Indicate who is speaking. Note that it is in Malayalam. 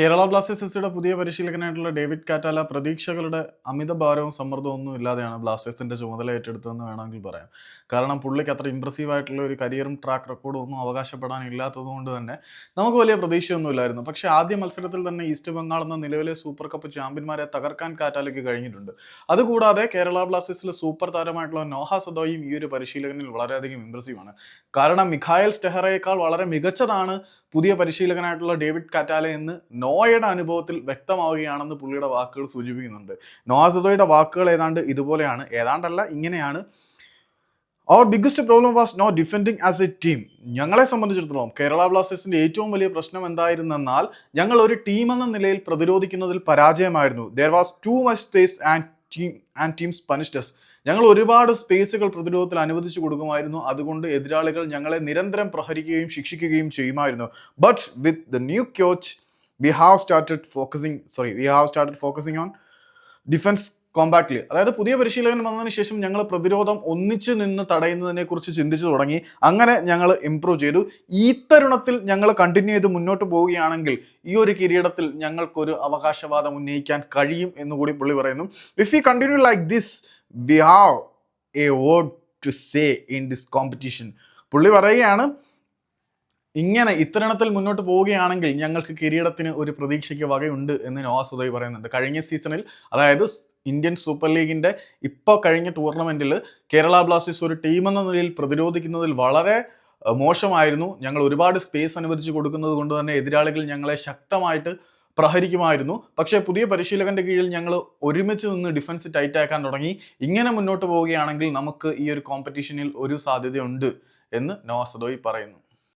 Speaker 1: കേരള ബ്ലാസ്റ്റേഴ്സിന്റെ പുതിയ പരിശീലകനായിട്ടുള്ള ഡേവിഡ് കാറ്റാല പ്രതീക്ഷകളുടെ അമിത ഭാരവും സമ്മർദ്ദവും ഒന്നും ഇല്ലാതെയാണ് ബ്ലാസ്റ്റേഴ്സിന്റെ ചുമതല ഏറ്റെടുത്തതെന്ന് വേണമെങ്കിൽ പറയാം. കാരണം പുള്ളിക്ക് അത്ര ഇമ്പ്രസീവ് ആയിട്ടുള്ള ഒരു കരിയറും ട്രാക്ക് റെക്കോർഡും ഒന്നും അവകാശപ്പെടാൻ ഇല്ലാത്തതുകൊണ്ട് തന്നെ നമുക്ക് വലിയ പ്രതീക്ഷയൊന്നുമില്ലായിരുന്നു പക്ഷെ ആദ്യ മത്സരത്തിൽ തന്നെ ഈസ്റ്റ് ബംഗാൾ എന്ന നിലവിലെ സൂപ്പർ കപ്പ് ചാമ്പ്യന്മാരെ തകർക്കാൻ കാറ്റാലയ്ക്ക് കഴിഞ്ഞിട്ടുണ്ട്. അതുകൂടാതെ കേരള ബ്ലാസ്റ്റേഴ്സിലെ സൂപ്പർ താരമായിട്ടുള്ള നോഹ സദോയും ഈ ഒരു പരിശീലകനിൽ വളരെയധികം ആണ്. കാരണം മിഖായൽ സ്റ്റെഹറയേക്കാൾ വളരെ മികച്ചതാണ് പുതിയ പരിശീലകനായിട്ടുള്ള ഡേവിഡ് കാറ്റാല എന്ന് നോയയുടെ അനുഭവത്തിൽ വ്യക്തമാവുകയാണെന്ന് പുള്ളിയുടെ വാക്കുകൾ സൂചിപ്പിക്കുന്നുണ്ട്. നോസദോയുടെ വാക്കുകൾ ഏതാണ്ട് ഇതുപോലെയാണ്. ഏതാണ്ടല്ല ഇങ്ങനെയാണ്. അവർ biggest problem was no defending as a team ഞങ്ങളെ സംബന്ധിച്ചിടത്തോളം കേരള ബ്ലാസ്റ്റേഴ്സിന്റെ ഏറ്റവും വലിയ പ്രശ്നം എന്തായിരുന്നെന്നാൽ ഞങ്ങൾ ഒരു ടീം എന്ന നിലയിൽ പ്രതിരോധിക്കുന്നതിൽ പരാജയമായിരുന്നു. There was too much space and team and teams punished us ഞങ്ങൾ ഒരുപാട് സ്പേസുകൾ പ്രതിരോധത്തിൽ അനുവദിച്ചു കൊടുക്കുമായിരുന്നു. അതുകൊണ്ട് എതിരാളികൾ ഞങ്ങളെ നിരന്തരം പ്രഹരിക്കുകയും ശിക്ഷിക്കുകയും ചെയ്യുമായിരുന്നു. But with the new coach we have started focusing sorry we have started focusing on defence compactly അതായത് പുതിയ പരിശീലകൻ വന്നതിന് ശേഷം ഞങ്ങൾ പ്രതിരോധം ഒന്നിച്ച് നിന്ന് തടയുന്നതിനെ കുറിച്ച് ചിന്തിച്ചു തുടങ്ങി. അങ്ങനെ ഞങ്ങൾ ഇംപ്രൂവ് ചെയ്തു. ഈ തരുണത്തിൽ ഞങ്ങൾ കണ്ടിന്യൂ ചെയ്ത് മുന്നോട്ട് പോവുകയാണെങ്കിൽ ഈ ഒരു കിരീടത്തിൽ ഞങ്ങൾക്കൊരു അവകാശവാദം ഉന്നയിക്കാൻ കഴിയും എന്ന് കൂടി പുള്ളി പറയുന്നു. If you continue like this we have a word to say in this competition പുള്ളി പറയുകയാണ് ഇങ്ങനെ ഇത്തരണത്തിൽ മുന്നോട്ട് പോവുകയാണെങ്കിൽ ഞങ്ങൾക്ക് കിരീടത്തിന് ഒരു പ്രതീക്ഷയ്ക്ക് വകയുണ്ട് എന്ന് നോവാസ് പറയുന്നുണ്ട്. കഴിഞ്ഞ സീസണിൽ അതായത് ഇന്ത്യൻ സൂപ്പർ ലീഗിന്റെ ഇപ്പോൾ കഴിഞ്ഞ ടൂർണമെന്റിൽ കേരള ബ്ലാസ്റ്റേഴ്സ് ഒരു ടീം എന്ന നിലയിൽ പ്രതിരോധിക്കുന്നതിൽ വളരെ മോശമായിരുന്നു. ഞങ്ങൾ ഒരുപാട് സ്പേസ് അനുവദിച്ച് കൊടുക്കുന്നത് കൊണ്ട് തന്നെ എതിരാളികൾ ഞങ്ങളെ ശക്തമായിട്ട് പ്രഹരിക്കുമായിരുന്നു. പക്ഷേ പുതിയ പരിശീലകന്റെ കീഴിൽ ഞങ്ങൾ ഒരുമിച്ച് നിന്ന് ഡിഫൻസ് ടൈറ്റ് ആക്കാൻ തുടങ്ങി. ഇങ്ങനെ മുന്നോട്ട് പോവുകയാണെങ്കിൽ നമുക്ക് ഈ ഒരു കോമ്പറ്റീഷനിൽ ഒരു സാധ്യതയുണ്ട് എന്ന് നോസദോയി പറയുന്നു.